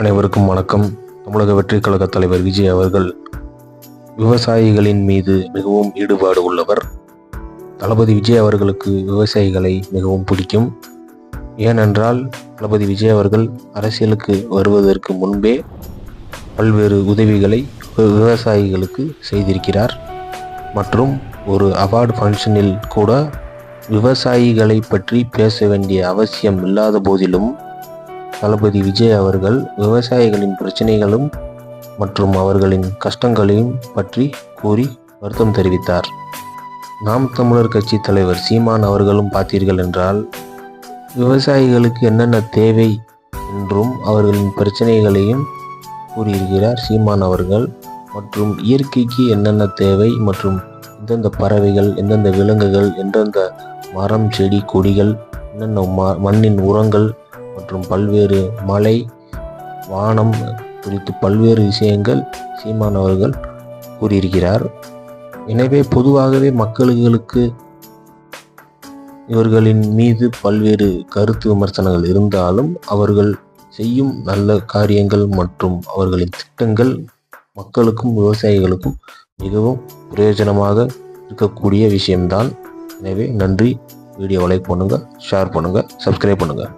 அனைவருக்கும் வணக்கம். தமிழக வெற்றி கழக தலைவர் விஜய் அவர்கள் விவசாயிகளின் மீது மிகவும் ஈடுபாடு உள்ளவர். தளபதி விஜய் அவர்களுக்கு விவசாயிகளை மிகவும் பிடிக்கும். ஏனென்றால் தளபதி விஜய் அவர்கள் அரசியலுக்கு வருவதற்கு முன்பே பல்வேறு உதவிகளை விவசாயிகளுக்கு செய்திருக்கிறார். மற்றும் ஒரு அவார்டு ஃபங்க்ஷனில் கூட விவசாயிகளை பற்றி பேச வேண்டிய அவசியம் இல்லாத போதிலும் தளபதி விஜய் அவர்கள் விவசாயிகளின் பிரச்சனைகளும் மற்றும் அவர்களின் கஷ்டங்களையும் பற்றி கூறி வருத்தம் தெரிவித்தார். நாம் தமிழர் கட்சி தலைவர் சீமான் அவர்களும் பார்த்தீர்கள் என்றால் விவசாயிகளுக்கு என்னென்ன தேவை என்றும் அவர்களின் பிரச்சனைகளையும் கூறியிருக்கிறார் சீமான் அவர்கள். மற்றும் இயற்கைக்கு என்னென்ன தேவை மற்றும் எந்தெந்த பறவைகள் எந்தெந்த விலங்குகள் எந்தெந்த மரம் செடி கொடிகள் என்னென்ன ம மண்ணின் உரங்கள் மற்றும் பல்வேறு மலை வானம் குறித்து பல்வேறு விஷயங்கள் சீமான் அவர்கள் கூறியிருக்கிறார். எனவே பொதுவாகவே மக்களுக்கு இவர்களின் மீது பல்வேறு கருத்து விமர்சனங்கள் இருந்தாலும் அவர்கள் செய்யும் நல்ல காரியங்கள் மற்றும் அவர்களின் திட்டங்கள் மக்களுக்கும் விவசாயிகளுக்கும் மிகவும் பிரயோஜனமாக இருக்கக்கூடிய விஷயம்தான். எனவே நன்றி. வீடியோ லைக் பண்ணுங்கள் ஷேர் பண்ணுங்கள் சப்ஸ்கிரைப் பண்ணுங்கள்.